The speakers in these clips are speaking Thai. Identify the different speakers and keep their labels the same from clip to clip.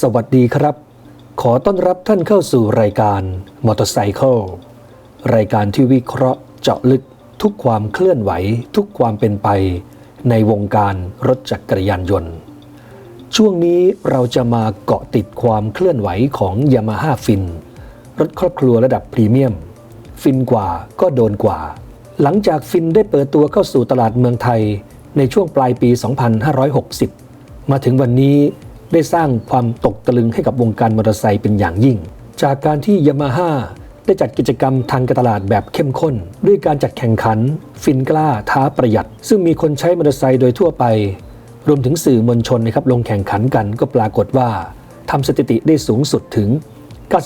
Speaker 1: สวัสดีครับ ขอต้อนรับท่านเข้าสู่รายการมอเตอร์ไซค์รายการที่วิเคราะห์เจาะลึกทุกความเคลื่อนไหวทุกความเป็นไป ในวงการรถจักรยานยนต์ ช่วงนี้เราจะมาเกาะติดความเคลื่อนไหวของ Yamaha Fin รถครอบครัวระดับพรีเมียม ฟินกว่าก็โดนกว่า หลังจากฟินได้เปิดตัวเข้าสู่ตลาดเมืองไทยในช่วงปลายปี 2560 มาถึงวันนี้ ได้สร้างความตกตะลึงให้กับวงการมอเตอร์ไซค์เป็นอย่างยิ่ง จากการที่ยามาฮ่าได้จัดกิจกรรมทางการตลาดแบบเข้มข้น ด้วยการจัดแข่งขัน ฟินกล้าท้าประหยัด ซึ่งมีคนใช้มอเตอร์ไซค์โดยทั่วไป รวมถึงสื่อมวลชนนะครับลงแข่งขันกันก็ปรากฏว่าทำสถิติได้สูงสุดถึง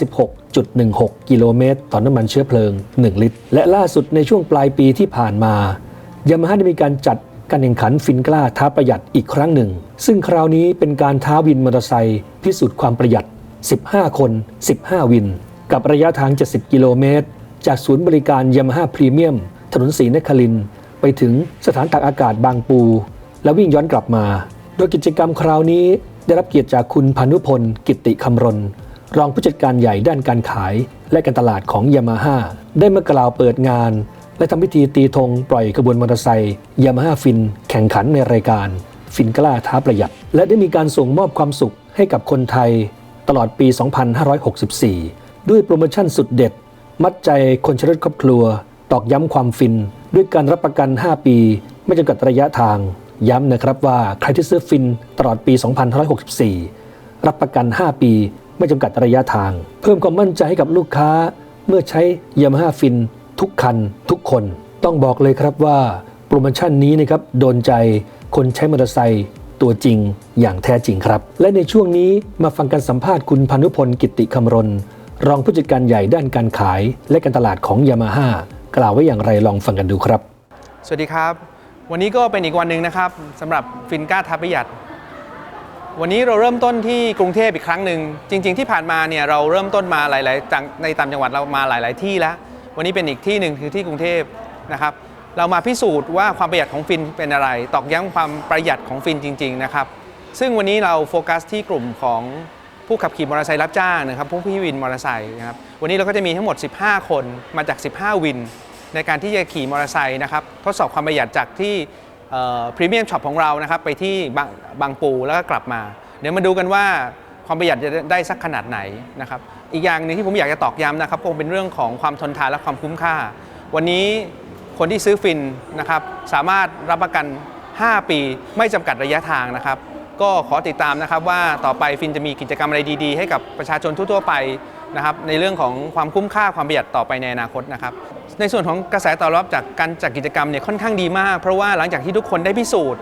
Speaker 1: 96.16 กิโลเมตรต่อน้ำมันเชื้อเพลิง 1 ลิตร และล่าสุดในช่วงปลายปีที่ผ่านมายามาฮ่าได้มีการจัด การแข่งขันฟินกล้าท้าประหยัดอีกครั้งหนึ่ง ซึ่งคราวนี้เป็นการท้าวินมอเตอร์ไซค์พิสูจน์ความประหยัด 15 คน 15 วิน กับระยะทาง 70 กิโลเมตร จากศูนย์บริการยามาฮ่าพรีเมียม ถนนศรีนครินไปถึงสถานตากอากาศบางปู แล้ววิ่งย้อนกลับมา โดยกิจกรรมคราวนี้ได้รับเกียรติจากคุณพานุพล กิตติคำรณ รองผู้จัดการใหญ่ด้านการขาย และการตลาดของยามาฮ่าได้มากล่าวเปิดงาน และทำพิธีตีธงปล่อยขบวนมอเตอร์ไซค์ยามาฮ่าฟินแข่งขันในรายการ ฟินกล้าท้าประหยัด และได้มีการส่งมอบความสุขให้กับคนไทย ตลอดปี 2564 ด้วยโปรโมชั่นสุดเด็ด มัดใจคนใช้รถครอบครัว ตอกย้ำความฟิน ด้วยการรับประกัน 5 ปี ไม่จำกัดระยะทาง ย้ำนะครับว่าใครที่ซื้อฟินตลอดปี 2564 รับประกัน 5 ปี ไม่จำกัดระยะทาง เพิ่มความมั่นใจให้กับลูกค้า เมื่อใช้ Yamaha Fin ทุกคันทุกคน ต้องบอกเลยครับว่าโปรโมชั่นนี้นะครับโดนใจคนใช้มอเตอร์ไซค์ตัวจริงอย่างแท้จริงครับ และในช่วงนี้มาฟังการสัมภาษณ์คุณพานุพลกิติคำรณ รองผู้จัดการใหญ่ด้านการขาย และการตลาดของยามาฮ่ากล่าวไว้อย่างไรลองฟังกันดูครับ
Speaker 2: สวัสดีครับ วันนี้ก็เป็นอีกวันหนึ่งนะครับสำหรับฟินก้าทับประหยัดวันนี้เราเริ่มต้นที่กรุงเทพอีกครั้งหนึ่งจริง ๆ ที่ผ่านมาเนี่ยเราเริ่มต้นมาหลาย ๆ ในต่างจังหวัดเรามาหลาย ๆ ที่แล้ว วันนี้เป็นอีกที่หนึ่งคือที่กรุงเทพนะครับเรามาพิสูจน์ว่าความประหยัดของฟินเป็นอะไร ตอกย้ำความประหยัดของฟินจริง ๆ นะครับ ซึ่งวันนี้เราโฟกัสที่กลุ่มของผู้ขับขี่มอเตอร์ไซค์รับจ้างนะครับผู้พี่วินมอเตอร์ไซค์นะครับวันนี้เราก็จะมีทั้งหมด 15 คนมาจาก 15 วิน ในการที่จะขี่มอเตอร์ไซค์นะครับทดสอบความประหยัดจากที่พรีเมียมช็อปของเรานะครับไปที่บางบางปูแล้วก็กลับมา เดี๋ยวมาดูกันว่า ความประหยัดจะได้สักขนาดไหนนะครับ อีกอย่างหนึงที่ผมอยากจะตอกย้ำนะครับคงเป็นเรื่องของความทนทานและความคุ้มค่า วันนี้คนที่ซื้อฟินนะครับสามารถรับประกัน 5 ปี ไม่จำกัดระยะทางนะครับ ก็ขอติดตามนะครับว่าต่อไปฟินจะมีกิจกรรมอะไรดีๆ ให้กับประชาชนทั่วๆไปนะครับในเรื่องของความคุ้มค่าความประหยัดต่อไปในอนาคตนะครับในส่วนของกระแสตอบรับจากการจัดกิจกรรมเนี่ยค่อนข้างดีมาก เพราะว่าหลังจากที่ทุกคนได้พิสูจน์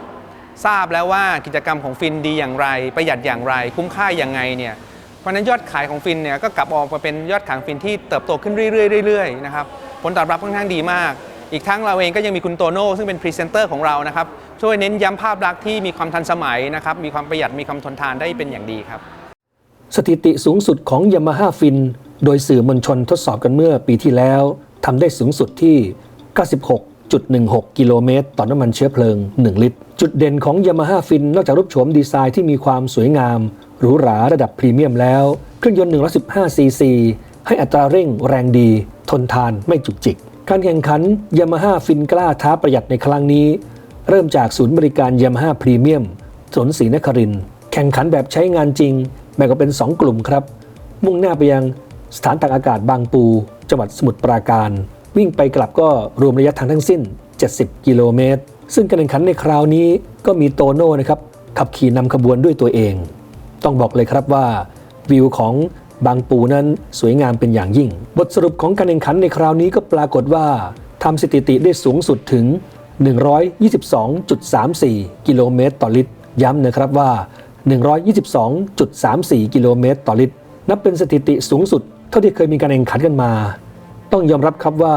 Speaker 2: ทราบแล้วว่ากิจกรรมของฟินดีอย่างไร ประหยัดอย่างไร คุ้มค่าอย่างไงเนี่ยเพราะนั้นยอดขายของฟินเนี่ยก็กลับออกมาเป็นยอดขายฟินที่เติบโตขึ้นเรื่อยๆเรื่อยๆนะครับผลตอบรับค่อนข้างดีมาก อีกทั้งเราเองก็ยังมีคุณโตโน่ซึ่งเป็นพรีเซนเตอร์ของเรานะครับช่วยเน้นย้ำภาพลักษณ์ที่มีความทันสมัยนะครับมีความประหยัดมีความทนทานได้เป็นอย่างดีครับ
Speaker 1: สถิติสูงสุดของ Yamaha Fin โดยสื่อมวลชนทดสอบกันเมื่อปีที่แล้วทำได้สูงสุดที่ 96 96.16 กิโลเมตร ต่อน้ำมันเชื้อเพลิง 1 ลิตร จุดเด่นของ Yamaha Fin นอกจากรูปโฉมดีไซน์ที่มีความสวยงาม หรูหราระดับพรีเมียมแล้ว เครื่องยนต์ 115 ซีซี ให้อัตราเร่งแรงดี ทนทานไม่จุกจิก การแข่งขัน Yamaha Fin กล้าท้าประหยัดในครั้งนี้ เริ่มจากศูนย์บริการ Yamaha Premium ถนนศรีนครินแข่งขันแบบใช้งานจริง แบ่งออกเป็น 2 กลุ่มครับ มุ่งหน้าไปยังสถานตากอากาศบางปู จังหวัดสมุทรปราการ วิ่งไปกลับก็รวมระยะทางทั้งสิ้น 70 กิโลเมตร ซึ่งการแข่งขันในคราวนี้ก็มีโตโน่นะครับ ขับขี่นำขบวนด้วยตัวเอง ต้องบอกเลยครับว่า วิวของบางปูนั้นสวยงามเป็นอย่างยิ่ง บทสรุปของการแข่งขันในคราวนี้ก็ปรากฏว่าทำสถิติได้สูงสุดถึง 122.34 กิโลเมตรต่อลิตร ย้ำนะครับว่า 122.34 กิโลเมตรต่อลิตร นับเป็นสถิติสูงสุด เท่าที่เคยมีการแข่งขันกันมา ต้องยอมรับครับว่า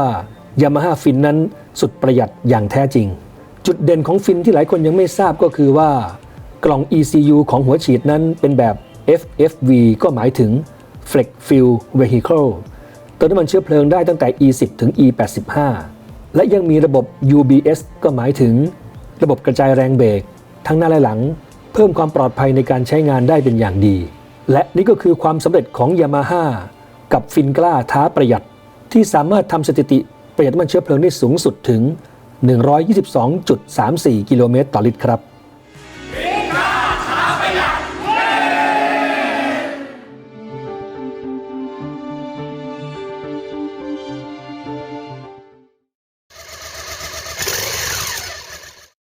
Speaker 1: Yamaha Fin นั้นสุดประหยัดอย่างแท้จริง จุดเด่นของฟินที่หลายคนยังไม่ทราบก็คือว่ากล่อง ECU ของหัวฉีดนั้นเป็นแบบ FFV ก็หมายถึง Flex Fuel Vehicle เติมน้ำมันเชื้อเพลิงได้ตั้งแต่ E10 ถึง E85 และยังมีระบบ UBS ก็หมายถึง ระบบกระจายแรงเบรกทั้งหน้าและหลัง เพิ่มความปลอดภัยในการใช้งานได้เป็นอย่างดี และนี่ก็คือความสำเร็จของยามาฮ่ากับฟินกล้าท้าประหยัด ที่สามารถทำสถิติประหยัดน้ำมันเชื้อเพลิงได้สูงสุดถึง 122.34 กิโลเมตรต่อลิตรครับ